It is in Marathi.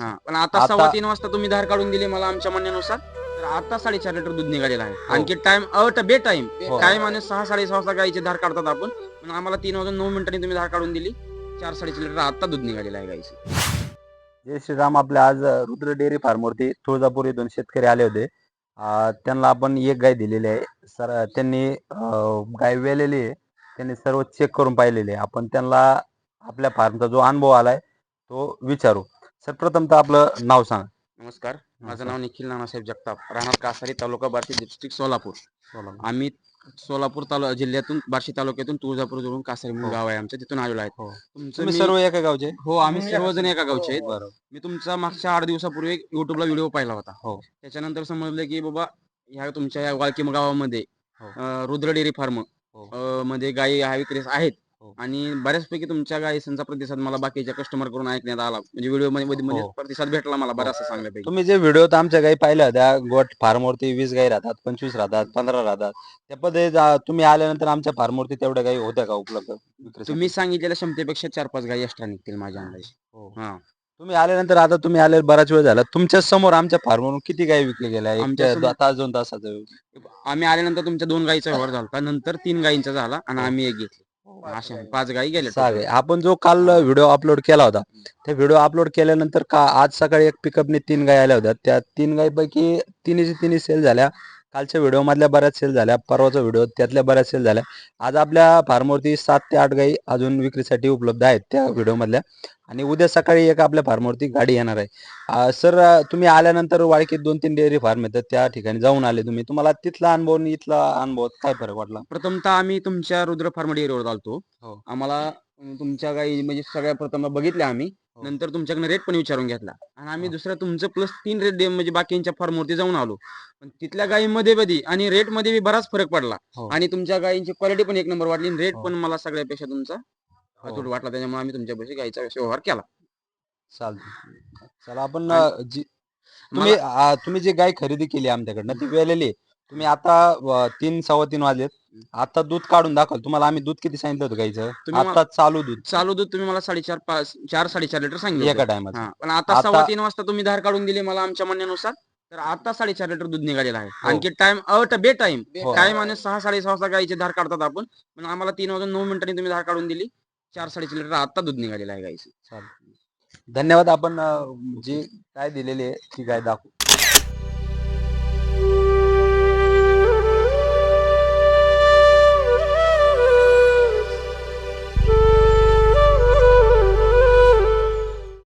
हा पण आता सव्वा तीन वाजता तुम्ही धार काढून दिली मला आमच्या म्हणण्यानुसार तर आता साडेचार लिटर दूध निघालेलं आहे. हो. आणखी टाइम अट बे टाइम. टाइम आणि सहा साडेसहा वाजता गाईची धार काढतात आपण. पण आम्हाला तीन वाजून नऊ मिनिटांनी तुम्ही धार काढून दिली. चार साडेचार लिटर आता दूध निघालेलं आहे गाईचं. जय श्रीराम आपल्या आज रुद्र डेअरी फार्मवरती तुळजापूर येथून शेतकरी आले होते. त्यांना आपण एक गाय दिलेली आहे. सर त्यांनी गाय वेलेली आहे. त्यांनी सर्व चेक करून पाहिलेले आहे. आपण त्यांना आपल्या फार्मचा जो अनुभव आलाय तो विचारू. सर प्रथमतः आपलं नाव सांगा. नमस्कार. माझं नाव निखिल नानासाहेब जगताप. राहणार कासारी तालुका बार्शी डिस्ट्रिक्ट सोलापूर. आम्ही सोलापूर तालु जिल्ह्यातून बार्शी तालुक्यातून तुळजापूर जोडून कासारी म्हणून हो. गाव आहे आमचं. तिथून आलेलो आहे हो. तुमचं तुम्ही मी- सर्व एका गावचे? हो आम्ही सर्वजण एका गावचे आहेत. बरोबर. मी तुमचा मागच्या आठ दिवसापूर्वी एक युट्यूबला व्हिडिओ पाहिला होता. हो. त्याच्यानंतर समजलं की बाबा ह्या तुमच्या या वाळकी गावामध्ये हो. अं, रुद्र डेअरी फार्म हो. मध्ये गायी हा विक्रेस आहेत. हो. आणि बऱ्याचपैकी तुमच्या गायींचा प्रतिसाद मला बाकीच्या कस्टमरकडून ऐकण्यात आला म्हणजे व्हिडिओमध्ये हो. प्रतिसाद भेटला मला बराचसा चांगल्यापैकी तुम्ही जे व्हिडिओ आमच्या गाई पाहिल्या होत्या गोट फार्मवरती वीस गाई राहतात पंचवीस राहतात पंधरा राहतात त्या पद्धतीने तुम्ही आल्यानंतर आमच्या फार्मवरती तेवढ्या गाई होत्या का उपलब्ध विक्रीसाठी? तुम्ही सांगितलेल्या क्षमतेपेक्षा चार पाच गायी एक्स्ट्रा निघतील माझ्या अंदाजे हो. हा तुम्ही आल्यानंतर आता तुम्ही आले बराच वेळ झाला तुमच्यासमोर आमच्या फार्मवरून किती गाई विकल्या गेल्या एक आमच्या समोर- तास दोन तासाचा वेळ. आम्ही आल्यानंतर तुमच्या दोन गायीचा व्यवहार झाला नंतर तीन गायींचा झाला आणि हो. आम्ही एक घेतली अशा पाच गायी गेल्या. आपण जो काल व्हिडिओ अपलोड केला होता त्या व्हिडिओ अपलोड केल्यानंतर का आज सकाळी एक पिकअपने तीन गाय आल्या होत्या. त्या तीन गायीपैकी तिन्ही तिन्ही सेल झाल्या. कालच्या व्हिडिओ मधल्या बऱ्याच सेल झाल्या परवाचा व्हिडिओ त्यातल्या बऱ्याच सेल झाल्या. आज आपल्या फार्मवरती सात ते आठ गायी अजून विक्रीसाठी उपलब्ध आहेत त्या व्हिडिओ मधल्या आणि उद्या सकाळी एक आपल्या फार्मवरती गाडी येणार आहे. सर तुम्ही आल्यानंतर वाळकीत दोन तीन डेअरी फार्म येतात त्या ठिकाणी जाऊन आले तुम्ही. तुम्हाला तिथला अनुभव आणि इथला अनुभव काय फरक वाटला? प्रथमतः आम्ही तुमच्या रुद्र फार्म डेअरीवर आलतो हो. आम्हाला तुमच्या गाई म्हणजे सगळ्या प्रथम बघितल्या आम्ही. नंतर तुमच्याकडे रेट पण विचारून घेतला. आणि आम्ही हा. दुसऱ्या तुमचं प्लस तीन रेट म्हणजे बाकीच्या फार्मवरती जाऊन आलो. पण तिथल्या गायीमध्ये बधी आणि रेटमध्ये बी बराच फरक पडला. हो. आणि तुमच्या गायींची क्वालिटी पण एक नंबर वाटली रेट हो. पण मला सगळ्यापेक्षा तुमचा अतूट वाटला. त्याच्यामुळे आम्ही तुमच्यापाशी गायीचा व्यवहार केला. चालतं चला आपण अं, जी तुम्ही आ, तुम्ही जी गाय खरेदी केली आमच्याकडनं ती आहे. तुम्ही आता अं, तीन सव्वा तीन वाजलेत. आता दूध काढून दाखल तुम्हाला आम्ही दूध किती सांगितलं होतं गाईचं? तुम्ही आता चालू दूध. चालू दूध तुम्ही मला साडेचार पाच चार साडेचार लिटर सांगितलं एका होतं. टायमात. हा, पण आता आता- सव्वा तीन वाजता तुम्ही धार काढून दिली मला आमच्या म्हणण्यानुसार तर आता साडेचार लिटर दूध निघालेलं आहे. हो. आणखी टाइम अट बे टाइम हो. टाइम आणि सहा साडेसहा वाजता गाईची धार काढतात आपण. पण आम्हाला तीन वाजून नऊ मिनिटांनी तुम्ही धार काढून दिली. चार साडेचार लिटर आता दूध निघालेलं आहे गाईचं. धन्यवाद आपण अं, जी गाय दिलेली आहे ती गाय दाखवू.